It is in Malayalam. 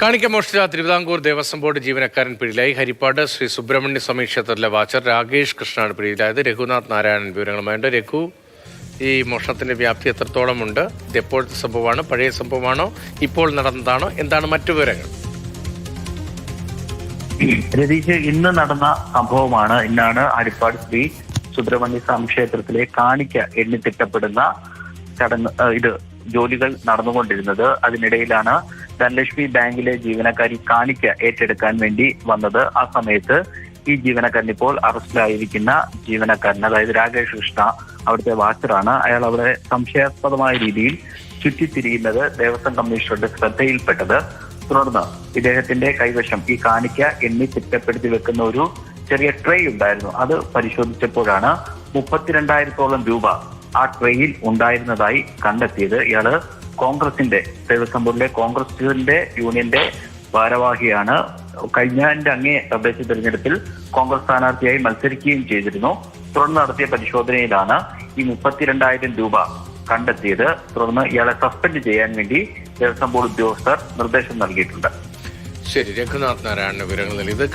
കാണിക്ക മോഷ്ടിച്ച തിരുവിതാംകൂർ ദേവസ്വം ബോർഡ് ജീവനക്കാരൻ പിടിയിലായി. ഹരിപ്പാട് ശ്രീ സുബ്രഹ്മണ്യ സ്വാമി ക്ഷേത്രത്തിലെ വാച്ചർ രാകേഷ് കൃഷ്ണനാണ് പിടിയിലായത്. രഘുനാഥ് നാരായണൻ വിവരങ്ങളുമായുണ്ട് രഘു ഈ മോഷണത്തിന്റെ വ്യാപ്തി എത്രത്തോളമുണ്ട്? ഇത് എപ്പോഴത്തെ സംഭവമാണ്? പഴയ സംഭവമാണോ? ഇപ്പോൾ നടന്നതാണോ? എന്താണ് മറ്റു വിവരങ്ങൾ? രതീഷ് ഇന്ന് നടന്ന സംഭവമാണ്. ഇന്നാണ് ഹരിപ്പാട് ശ്രീ സുബ്രഹ്മണ്യ സ്വാമി ക്ഷേത്രത്തിലെ കാണിക്ക എണ്ണിത്തിട്ടപ്പെടുന്ന ചടങ്ങ് ഇത് ജോലികൾ നടന്നുകൊണ്ടിരുന്നത്. അതിനിടയിലാണ് ധനലക്ഷ്മി ബാങ്കിലെ ജീവനക്കാരി കാണിക്ക ഏറ്റെടുക്കാൻ വേണ്ടി വന്നത്. ആ സമയത്ത് ഈ ജീവനക്കാരൻ ഇപ്പോൾ അറസ്റ്റിലായിരിക്കുന്ന ജീവനക്കാരൻ അതായത് രാകേഷ് കൃഷ്ണ അവിടുത്തെ വാച്ചറാണ്. അയാൾ അവിടെ സംശയാസ്പദമായ രീതിയിൽ ചുറ്റിത്തിരിയുന്നത് ദേവസ്വം കമ്മീഷണറുടെ ശ്രദ്ധയിൽപ്പെട്ടത്. തുടർന്ന് ഇദ്ദേഹത്തിന്റെ കൈവശം ഈ കാണിക്ക എണ്ണി തിട്ടപ്പെടുത്തി വെക്കുന്ന ഒരു ചെറിയ ട്രേ ഉണ്ടായിരുന്നു. അത് പരിശോധിച്ചപ്പോഴാണ് മുപ്പത്തിരണ്ടായിരത്തോളം രൂപ ആ ട്രെയിൻ ഉണ്ടായിരുന്നതായി കണ്ടെത്തിയത് ഇയാൾ കോൺഗ്രസിന്റെ ദേവസ്വം കോൺഗ്രസിന്റെ യൂണിയന്റെ ഭാരവാഹിയാണ്. കഴിഞ്ഞതിന്റെ അങ്ങേ തദ്ദേശ തെരഞ്ഞെടുപ്പിൽ കോൺഗ്രസ് സ്ഥാനാർത്ഥിയായി മത്സരിക്കുകയും ചെയ്തിരുന്നു. തുടർന്ന് നടത്തിയ പരിശോധനയിലാണ് ഈ മുപ്പത്തിരണ്ടായിരം രൂപ കണ്ടെത്തിയത്. തുടർന്ന് ഇയാളെ സസ്പെൻഡ് ചെയ്യാൻ വേണ്ടി ദേവസ്വം ബോർഡ് ഉദ്യോഗസ്ഥർ നിർദ്ദേശം നൽകിയിട്ടുണ്ട്. ശരി രഘുനാഥ് നാരായണ വിവരങ്ങൾ നൽകിയത്